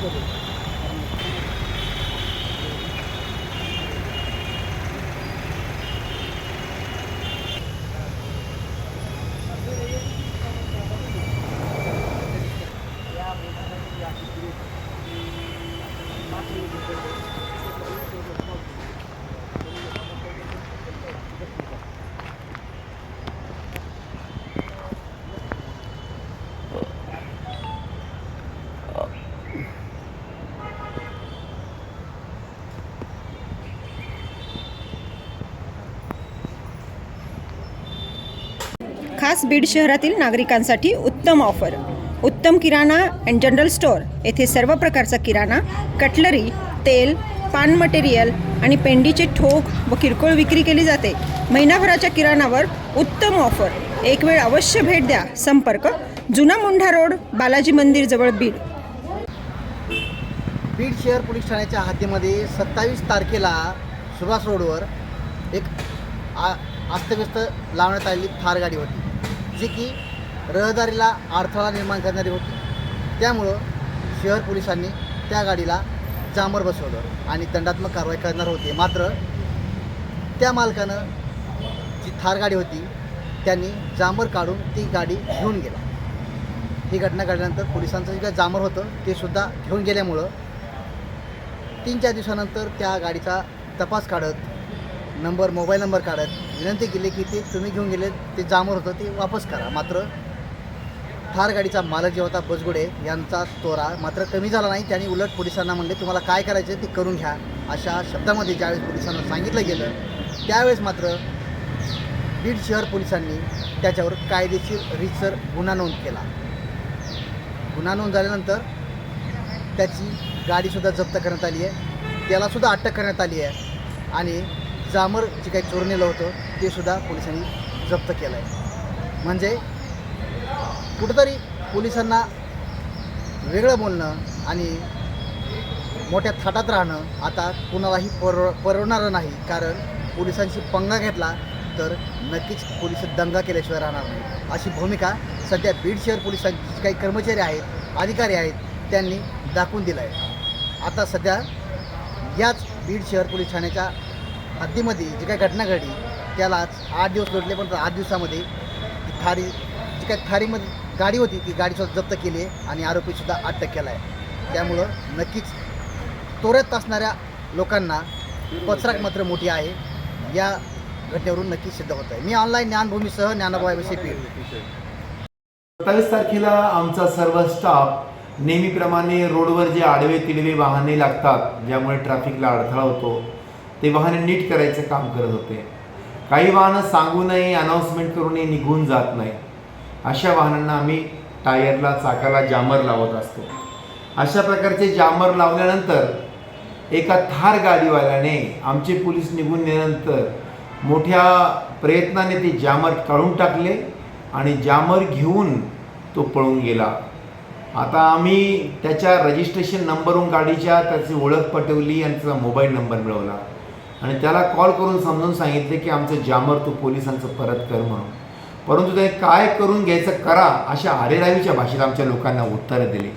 যাবে खास बीड शहरातील नागरिकांसाठी उत्तम ऑफर. उत्तम किराणा अँड जनरल स्टोअर येथे सर्व प्रकारचा किराणा कटलरी तेल पान मटेरियल आणि पेंडीचे ठोक व किरकोळ विक्री केली जाते. महिनाभराच्या किराणावर उत्तम ऑफर. एक वेळ अवश्य भेट द्या. संपर्क जुना मुंढा रोड बालाजी मंदिर जवळ बीड. बीड शहर पोलीस ठाण्याच्या हद्दीमध्ये सत्तावीस तारखेला सुभाष रोडवर एक आ अस्तव्यस्त लावण्यात आलेली थार गाडी होती. जी की रहदारीला अडथळा निर्माण करणारी होती. त्यामुळं शहर पोलिसांनी त्या गाडीला जांभर बसवलं आणि दंडात्मक कारवाई करणार होते. मात्र त्या मालकानं जी थार गाडी होती त्यांनी जांभर काढून ती गाडी घेऊन गेला. ही घटना घडल्यानंतर पोलिसांचं जे काय जांभर होतं ते सुद्धा घेऊन गेल्यामुळं तीन चार दिवसानंतर त्या गाडीचा तपास काढत नंबर मोबाईल नंबर काढत विनंती केली की ते तुम्ही घेऊन गेले ते जामवर होतं ते वापस करा. मात्र थार गाडीचा मालक जे होता बसगुडे यांचा तोरा मात्र कमी झाला नाही. त्यांनी उलट पोलिसांना म्हणले तुम्हाला काय करायचं ते करून घ्या. अशा शब्दामध्ये ज्यावेळेस पोलिसांना सांगितलं गेलं त्यावेळेस मात्र बीड शहर पोलिसांनी त्याच्यावर कायदेशीर रीतसर गुन्हा नोंद केला. गुन्हा नोंद झाल्यानंतर त्याची गाडीसुद्धा जप्त करण्यात आली आहे. त्यालासुद्धा अटक करण्यात आली आहे. आणि जामर जे काही चोरून नेलं होतं ते सुद्धा पोलिसांनी जप्त केलं आहे म्हणजे कुठंतरी पोलिसांना वेगळं बोलणं आणि मोठ्या थाटात राहणं आता कुणालाही परव परवणारं नाही. कारण पोलिसांशी पंगा घेतला तर नक्कीच पोलीस दंगा केल्याशिवाय राहणार नाही. अशी भूमिका सध्या बीड शहर पोलिसांचे काही कर्मचारी आहेत अधिकारी आहेत त्यांनी दाखवून दिलं आहे आता सध्या याच बीड शहर पोलीस ठाण्याच्या हद्दीमध्ये जी काही घटना घडली त्यालाच आठ दिवस लोटले पण आठ दिवसामध्ये थारी जी काही थारीमध्ये गाडी होती ती गाडीसुद्धा जप्त केली आहे आणि आरोपीसुद्धा अटक केला आहे. त्यामुळं नक्कीच तोऱ्यात असणाऱ्या लोकांना पचराक मात्र मोठी आहे. या घटनेवरून नक्कीच सिद्ध होत आहे. मी ऑनलाईन ज्ञानभूमीसह ज्ञानाबाबाविषयी बीड सत्तावीस तारखेला आमचा सर्व स्टाफ नेहमीप्रमाणे रोडवर जे आडवे तिडवे वाहने लागतात ज्यामुळे ट्रॅफिकला अडथळा होतो. ते वाहने नीट करायचं काम करत होते. काही वाहनं सांगूनही अनाऊन्समेंट करूनही निघून जात नाही. अशा वाहनांना आम्ही टायरला चाकाला जामर लावत असतो. अशा प्रकारचे जामर लावल्यानंतर एका थार गाडीवाल्याने आमचे पोलीस निघून गेल्यानंतर मोठ्या प्रयत्नाने ते जामर काढून टाकले आणि जामर घेऊन तो पळून गेला. आता आम्ही त्याच्या रजिस्ट्रेशन नंबरवरून गाडीच्या त्याची ओळख पटवली आणि त्याचा मोबाईल नंबर मिळवला. आणि त्याला कॉल करून समजून सांगितले की आमचं जामर तू पोलिसांचं परत कर म्हणून. परंतु त्याने काय करून घ्यायचं करा अशा आरेरावीच्या भाषेत आमच्या लोकांना उत्तरं दिली.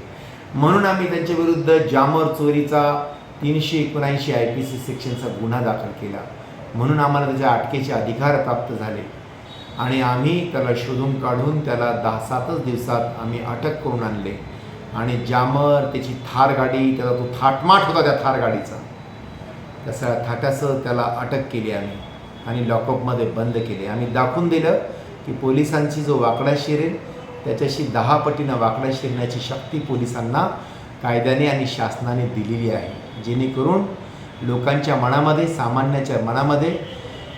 म्हणून आम्ही त्यांच्या विरुद्ध जामर चोरीचा तीनशे एकोणऐंशी आय पी सी सेक्शनचा गुन्हा दाखल केला. म्हणून आम्हाला त्याच्या अटकेचे अधिकार प्राप्त झाले. आणि आम्ही त्याला शोधून काढून त्याला दहा सातच दिवसात आम्ही अटक करून आणले. आणि जामर त्याची थार गाडी त्याचा तो थाटमाट होता त्या थार गाडीचा. तसा थाटासह त्याला अटक केली आम्ही आणि लॉकअपमध्ये बंद केले. आम्ही दाखवून दिलं की पोलिसांची जो वाकडा शिरेल त्याच्याशी दहा पटीनं वाकडा शिरण्याची शक्ती पोलिसांना कायद्याने आणि शासनाने दिलेली आहे. जेणेकरून लोकांच्या मनामध्ये सामान्याच्या मनामध्ये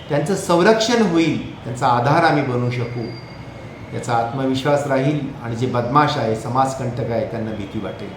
त्यांचं संरक्षण होईल त्यांचा आधार आम्ही बनवू शकू याचा आत्मविश्वास राहील आणि जे बदमाश आहे समाजकंटक आहे त्यांना भीती वाटेल.